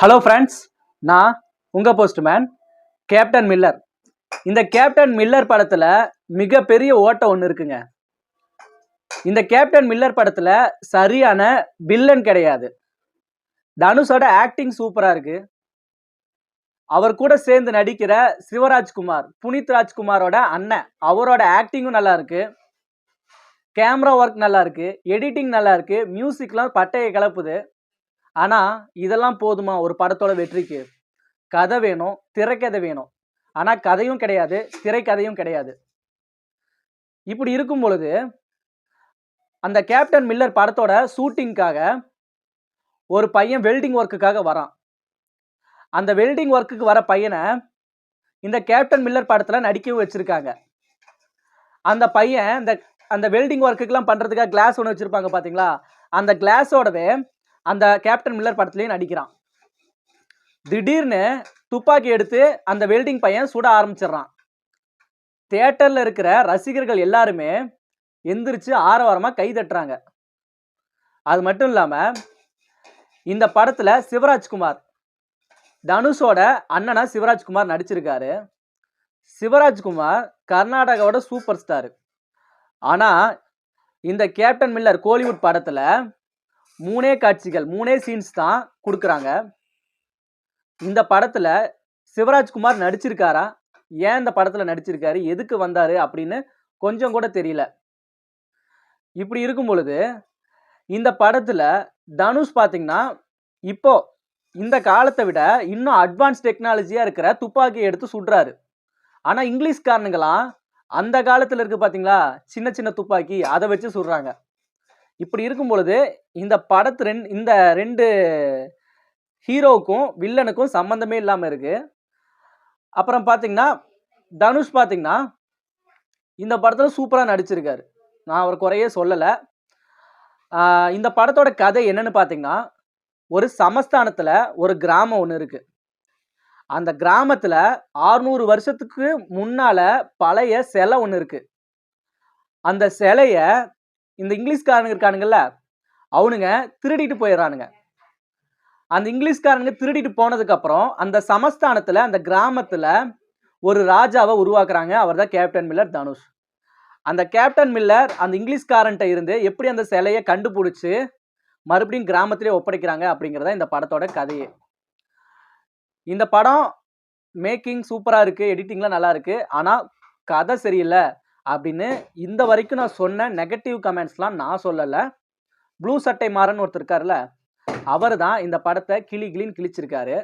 Hello friends நான் உங்க postman captain Miller இந்த கேப்டன் மில்லர் படத்தில் மிகப்பெரிய ஓட்டம் ஒன்று இருக்குங்க. இந்த கேப்டன் மில்லர் படத்தில் சரியான வில்லன் கிடையாது. தனுஷோட ஆக்டிங் சூப்பராக இருக்கு. அவர் கூட சேர்ந்து நடிக்கிற சிவராஜ்குமார் புனித் ராஜ்குமாரோட அண்ணன். அவரோட ஆக்டிங்கும் நல்லா இருக்கு. கேமரா ஒர்க் நல்லா இருக்கு. எடிட்டிங் நல்லா இருக்கு. மியூசிக்லாம் பட்டையை கலப்புது ஆனால் இதெல்லாம் போதுமா? ஒரு படத்தோட வெற்றிக்கு. கதை வேணும் திரைக்கதை வேணும். ஆனால் கதையும் கிடையாது திரைக்கதையும் கிடையாது. இப்படி இருக்கும் பொழுது அந்த கேப்டன் மில்லர் படத்தோட ஷூட்டிங்காக ஒரு பையன் வெல்டிங் ஒர்க்குக்காக வரான். அந்த வெல்டிங் ஒர்க்குக்கு வர பையனை இந்த கேப்டன் மில்லர் படத்தில் நடிக்கவும் வச்சுருக்காங்க. அந்த பையன் இந்த அந்த வெல்டிங் ஒர்க்குக்கெலாம் பண்ணுறதுக்காக கிளாஸ் ஒன்று வச்சுருப்பாங்க பார்த்தீங்களா அந்த கிளாஸோடவே அந்த கேப்டன் மில்லர் படத்துலேயும் நடிக்கிறான். திடீர்னு துப்பாக்கி எடுத்து அந்த வெல்டிங் பையன் சுட ஆரம்பிச்சிடுறான். தேட்டரில் இருக்கிற ரசிகர்கள் எல்லாருமே எந்திரிச்சு ஆரவாரமாக கை தட்டுறாங்க. அது மட்டும் இல்லாமல் இந்த படத்தில் சிவராஜ்குமார் தனுஷோட அண்ணனா சிவராஜ்குமார் நடிச்சிருக்காரு. சிவராஜ்குமார் கர்நாடகாவோட சூப்பர் ஸ்டார் ஆனால் இந்த கேப்டன் மில்லர் கோலிவுட் படத்தில் மூணே காட்சிகள் மூணே சீன்ஸ் தான் கொடுக்குறாங்க. இந்த படத்தில் சிவராஜ்குமார் நடிச்சிருக்காரா? ஏன் இந்த படத்தில் நடிச்சிருக்காரு? எதுக்கு வந்தார்? அப்படின்னு கொஞ்சம் கூட தெரியல. இப்படி இருக்கும் பொழுது இந்த படத்தில் தனுஷ் பார்த்தீங்கன்னா இப்போ இந்த காலத்தை விட இன்னும் அட்வான்ஸ் டெக்னாலஜியாக இருக்கிற துப்பாக்கியை எடுத்து சுடுறாரு. ஆனால் இங்கிலீஷ்காரனுங்களாம் அந்த காலத்தில் இருக்கு பார்த்தீங்களா சின்ன சின்ன துப்பாக்கி அதை வச்சு சுடுறாங்க. இப்படி இருக்கும் பொழுது இந்த படத்து ரெண்டு இந்த ரெண்டு ஹீரோவுக்கும் வில்லனுக்கும் சம்மந்தமே இல்லாமல் இருக்கு. அப்புறம் பார்த்தீங்கன்னா தனுஷ் பார்த்தீங்கன்னா இந்த படத்தில் சூப்பராக நடிச்சிருக்காரு. நான் அவர் குறையே சொல்லலை. இந்த படத்தோட கதை என்னன்னு பார்த்தீங்கன்னா ஒரு சமஸ்தானத்தில் ஒரு கிராமம் ஒன்று இருக்கு. அந்த கிராமத்தில் ஆறுநூறு வருஷத்துக்கு முன்னால் பழைய சிலை ஒன்று இருக்கு. அந்த சிலையை இந்த இங்கிலீஷ்காரனுங்க இருக்கானுங்கல்ல அவனுங்க திருடிட்டு போயிடுறானுங்க அந்த இங்கிலீஷ்காரனுங்க திருடிட்டு போனதுக்கு அப்புறம் அந்த சமஸ்தானத்துல அந்த கிராமத்துல ஒரு ராஜாவை உருவாக்குறாங்க. அவர் தான் கேப்டன் மில்லர் தனுஷ். அந்த கேப்டன் மில்லர் அந்த இங்கிலீஷ்காரன்ட்ட இருந்து எப்படி அந்த சிலையை கண்டுபிடிச்சு மறுபடியும் கிராமத்திலே ஒப்படைக்கிறாங்க அப்படிங்கிறத இந்த படத்தோட கதையே. இந்த படம் மேக்கிங் சூப்பராக இருக்குது எடிட்டிங்லாம் நல்லா இருக்குது ஆனால் கதை சரியில்லை. அப்படின்னு இந்த வரைக்கும் நான் சொன்ன நெகட்டிவ் கமெண்ட்ஸ்லாம் நான் சொல்லலை. ப்ளூ சட்டை மாறன் ஒருத்தர் இருக்கார்ல அவர் தான் இந்த படத்தை கிளி கிளின்னு கிழிச்சிருக்காரு.